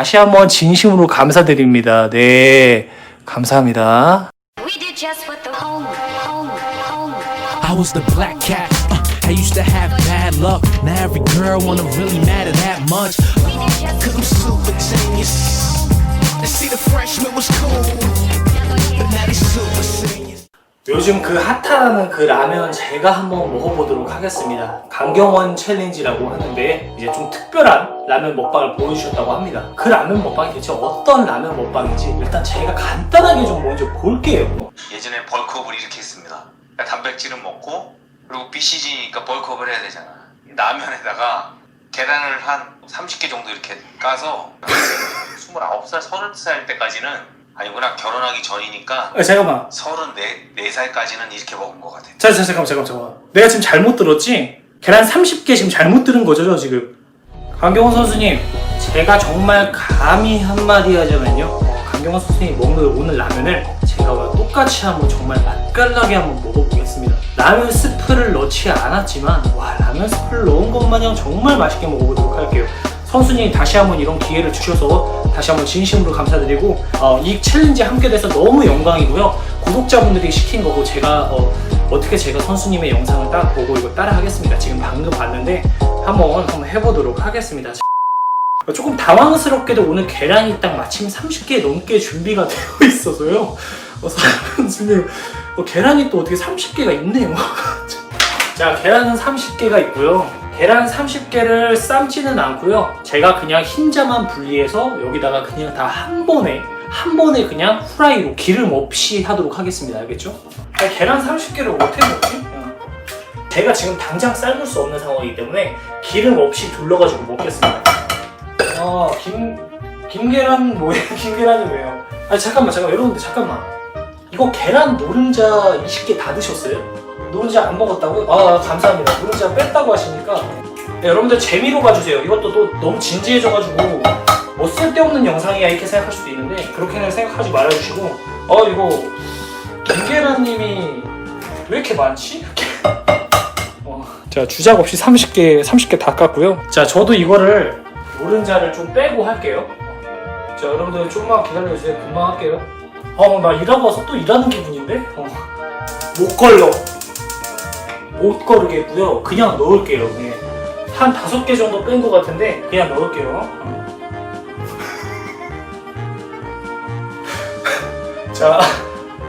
다시 한번 진심으로 감사드립니다. 네, 감사합니다. I was the black cat. Uh, I used to have bad luck. Now every girl wanna really matter that much. Uh, Cause I'm super genius. They see the freshman was cool, 요즘 그 핫하다는 그 라면 제가 한번 먹어보도록 하겠습니다. 강경원 챌린지라고 하는데 이제 좀 특별한 라면 먹방을 보여주셨다고 합니다. 그 라면 먹방이 대체 어떤 라면 먹방인지 일단 제가 간단하게 좀 먼저 볼게요. 예전에 벌크업을 이렇게 했습니다. 단백질은 먹고 그리고 BCG니까 벌크업을 해야 되잖아. 라면에다가 계란을 한 30개 정도 이렇게 까서 29살, 30살 때까지는 아니구나 결혼하기 전이니까 아, 잠깐만. 34, 4살까지는 이렇게 먹은 것 같아. 자, 자, 잠깐만, 잠깐만, 잠깐만. 내가 지금 잘못 들었지? 계란 30개 지금 잘못 들은 거죠, 저 지금? 강경원 선수님, 제가 정말 감히 한마디 하자면요. 어, 강경원 선수님이 먹는 오늘 라면을 제가 오늘 똑같이 한번 정말 맛깔나게 한번 먹어보겠습니다. 라면 스프를 넣지 않았지만, 와, 라면 스프를 넣은 것 마냥 정말 맛있게 먹어보도록 할게요. 선수님 다시 한번 이런 기회를 주셔서 다시 한번 진심으로 감사드리고 어, 이 챌린지 함께 돼서 너무 영광이고요. 구독자분들이 시킨 거고 제가 어, 어떻게 제가 선수님의 영상을 딱 보고 이거 따라 하겠습니다. 지금 방금 봤는데 한번 한번 해보도록 하겠습니다. 조금 당황스럽게도 오늘 계란이 딱 마침 30개 넘게 준비가 되어 있어서요. 어, 선수님 어, 계란이 또 어떻게 30개가 있네요. 자, 계란은 30개가 있고요. 계란 30개를 삶지는 않고요. 제가 그냥 흰자만 분리해서 여기다가 그냥 다 한 번에 한 번에 그냥 후라이로 기름 없이 하도록 하겠습니다. 알겠죠? 아니, 계란 30개를 어떻게 먹지? 제가 지금 당장 삶을 수 없는 상황이기 때문에 기름 없이 둘러가지고 먹겠습니다. 아, 김 김계란 뭐예요? 김계란이 왜요? 아니 잠깐만 잠깐 만 여러분들 잠깐만. 이거 계란 노른자 20개 다 드셨어요? 노른자 안 먹었다고요? 아 감사합니다. 노른자 뺐다고 하시니까 네, 여러분들 재미로 봐주세요. 이것도 또 너무 진지해져가지고 뭐 쓸데없는 영상이야 이렇게 생각할 수도 있는데 그렇게는 생각하지 말아주시고 어 이거 김계란님이 왜 이렇게 많지? 어, 자 주작 없이 30개 30개 다 깠고요. 자 저도 이거를 노른자를 좀 빼고 할게요. 자 여러분들 조금만 기다려주세요. 금방 할게요. 어나 일하고 와서 또 일하는 기분인데? 어. 못 걸러. 못 거르겠고요. 그냥 넣을게요. 네. 한 다섯 개 정도 뺀 것 같은데 그냥 넣을게요. 자,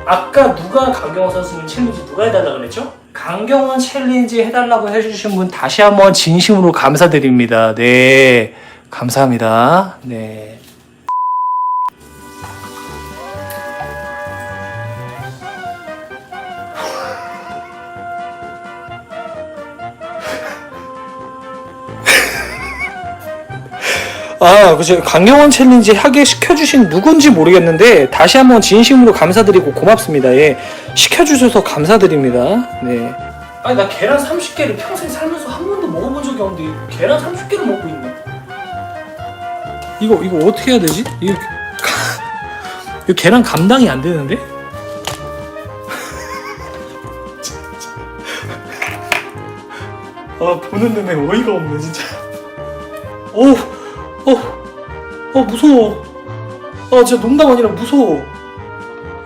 아까 누가 강경원 선수님 챌린지 누가 해달라 그랬죠? 강경원 챌린지 해달라고 해주신 분 다시 한번 진심으로 감사드립니다. 네, 감사합니다. 네. 아, 그죠. 강경원 챌린지 하게 시켜주신 누군지 모르겠는데 다시 한번 진심으로 감사드리고 고맙습니다. 예, 시켜주셔서 감사드립니다. 네. 아니 나 계란 30개를 평생 살면서 한 번도 먹어본 적이 없는데 계란 30개를 먹고 있네. 이거 이거 어떻게 해야 되지? 이거 이거 계란 감당이 안 되는데? 아 보는 눈에 어이가 없네 진짜. 오. 어, 어 무서워. 아 진짜 농담 아니라 무서워.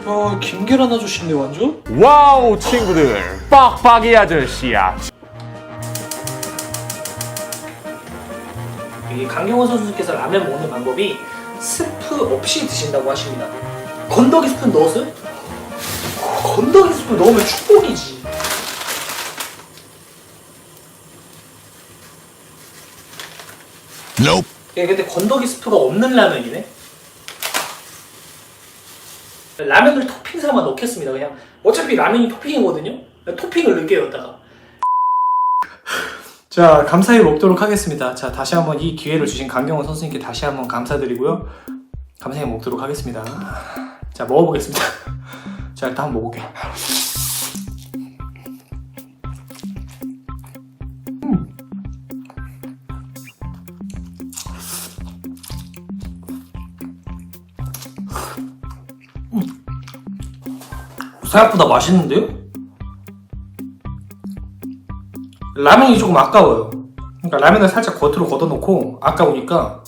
야 김계란 아저씨네 완전. 와우 친구들 빡빡이 아저씨야 이 강경원 선수께서 라면 먹는 방법이 스프 없이 드신다고 하십니다. 건더기 스프 넣었어요? 건더기 스프 넣으면 축복이지. Nope. 예, 근데 건더기 스프가 없는 라면이네. 라면을 토핑 삼아 넣겠습니다. 그냥 어차피 라면이 토핑이거든요. 토핑을 넣을게요, 여기다가. 자, 감사히 먹도록 하겠습니다. 자, 다시 한번 이 기회를 주신 강경원 선수님께 다시 한번 감사드리고요. 감사히 먹도록 하겠습니다. 자, 먹어보겠습니다. 자, 일단 한번 먹어볼게요. 생각보다 맛있는데요? 라면이 조금 아까워요. 그러니까 라면을 살짝 겉으로 걷어놓고 아까우니까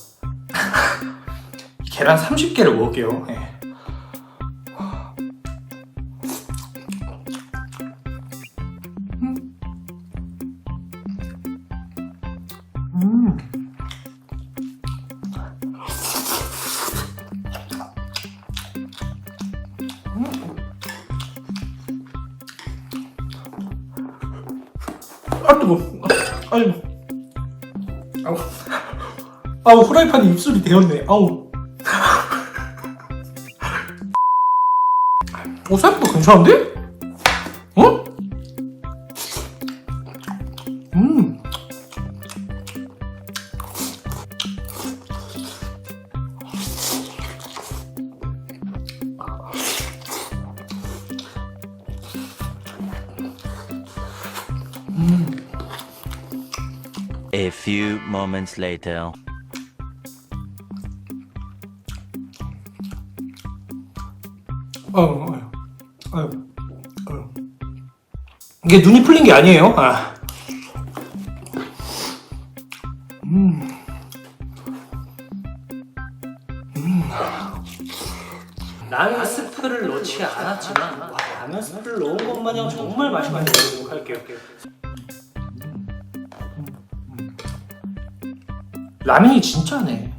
계란 30개를 먹을게요. 예. 음. 아 뜨거. 아유. 아우. 아우 후라이팬에 입술이 데었네. 아우. 어 생각보다 괜찮은데? 어? 음. A few moments later. 아유, 아유, 아유. 이게 눈이 풀린 게 아니에요. 아. 음. 음. 스프를 넣지 않았지만 와, 라면 스프를 넣은 것 마냥 정말 맛있게 먹도록 할게요. 라면이 진짜네.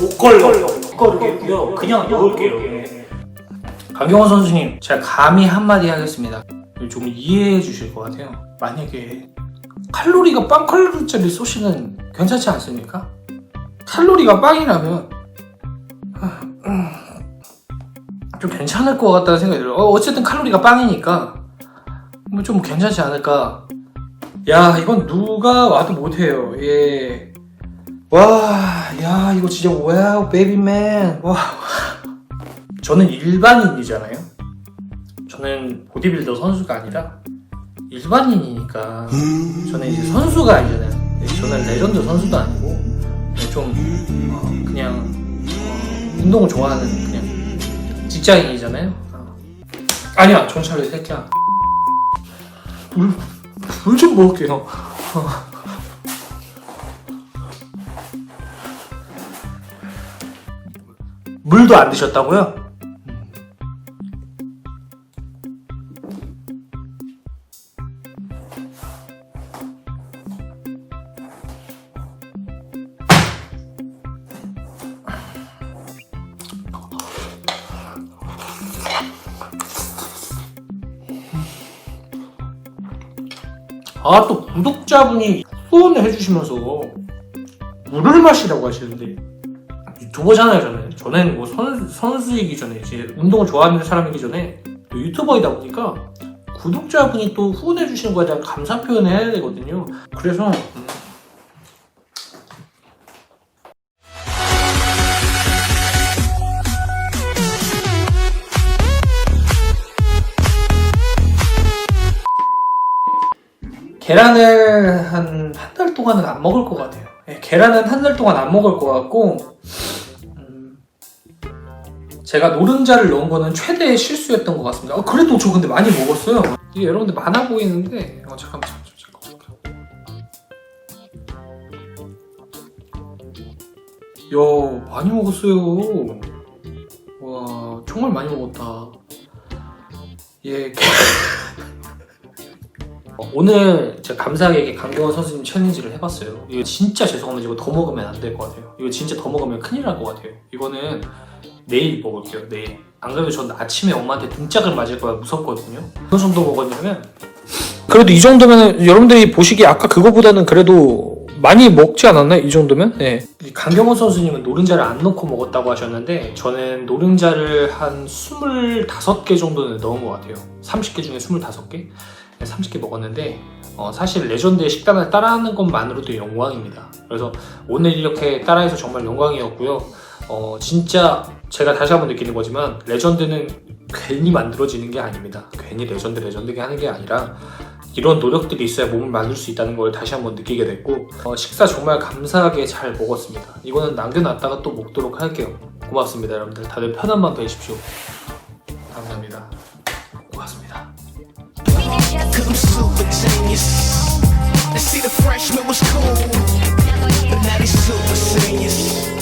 못 걸러. 못 걸게요. 그냥 넣을게요. 강경원 선수님, 제가 감히 한마디 하겠습니다. 좀 이해해 주실 것 같아요. 만약에 칼로리가 빵 칼로리짜리 소시는 괜찮지 않습니까? 칼로리가 빵이라면 아, 음, 좀 괜찮을 것 같다는 생각이 들어요. 어, 어쨌든 칼로리가 빵이니까 뭐 좀 괜찮지 않을까. 야, 이건 누가 와도 못해요. 예. 와, 야, 이거 진짜 와우, 베이비맨. 와. 저는 일반인이잖아요. 저는 보디빌더 선수가 아니라 일반인이니까 저는 이제 선수가 아니잖아요. 네, 저는 레전드 선수도 아니고 네, 좀 어, 그냥 어, 운동을 좋아하는 그냥 직장인이잖아요. 어. 아니야, 정찰을 새끼야. 물좀 먹을게요. 어. 물도 안 드셨다고요? 아 또 구독자분이 후원을 해주시면서 물을 마시라고 하시는데 유튜버잖아요 저는. 저는 뭐 선수, 선수이기 전에 이제 운동을 좋아하는 사람이기 전에 또 유튜버이다 보니까 구독자분이 또 후원해 주시는 거에 대한 감사 표현을 해야 되거든요. 그래서 음, 계란을 한 한 달 동안은 안 먹을 것 같아요. 예, 계란은 한 달 동안 안 먹을 것 같고, 음, 제가 노른자를 넣은 거는 최대의 실수였던 것 같습니다. 어, 그래도 저 근데 많이 먹었어요. 이게 여러분들 많아 보이는데, 어, 잠깐만, 잠깐만, 잠깐만. 야, 많이 먹었어요. 와, 정말 많이 먹었다. 예, 어, 오늘 제가 감사하게 강경원 선수님 챌린지를 해봤어요. 이거 진짜 죄송한데 이거 더 먹으면 안 될 것 같아요. 이거 진짜 더 먹으면 큰일 날 것 같아요. 이거는 내일 먹을게요. 내일. 안 그래도 전 아침에 엄마한테 등짝을 맞을 거야 무섭거든요. 어느 정도 먹었냐면 그래도 이 정도면 여러분들이 보시기에 아까 그거보다는 그래도 많이 먹지 않았나요? 이 정도면? 네. 강경원 선수님은 노른자를 안 넣고 먹었다고 하셨는데 저는 노른자를 한 25개 정도는 넣은 것 같아요. 30개 중에 25개? 30개 먹었는데 어, 사실 레전드의 식단을 따라하는 것만으로도 영광입니다. 그래서 오늘 이렇게 따라해서 정말 영광이었고요. 어, 진짜 제가 다시 한번 느끼는 거지만 레전드는 괜히 만들어지는 게 아닙니다. 괜히 레전드 레전드게 하는 게 아니라 이런 노력들이 있어야 몸을 만들 수 있다는 걸 다시 한번 느끼게 됐고 어, 식사 정말 감사하게 잘 먹었습니다. 이거는 남겨놨다가 또 먹도록 할게요. 고맙습니다 여러분들 다들 편한 밤 되십시오. 감사합니다. super genius. They see the freshman was cool, but now they super seniors.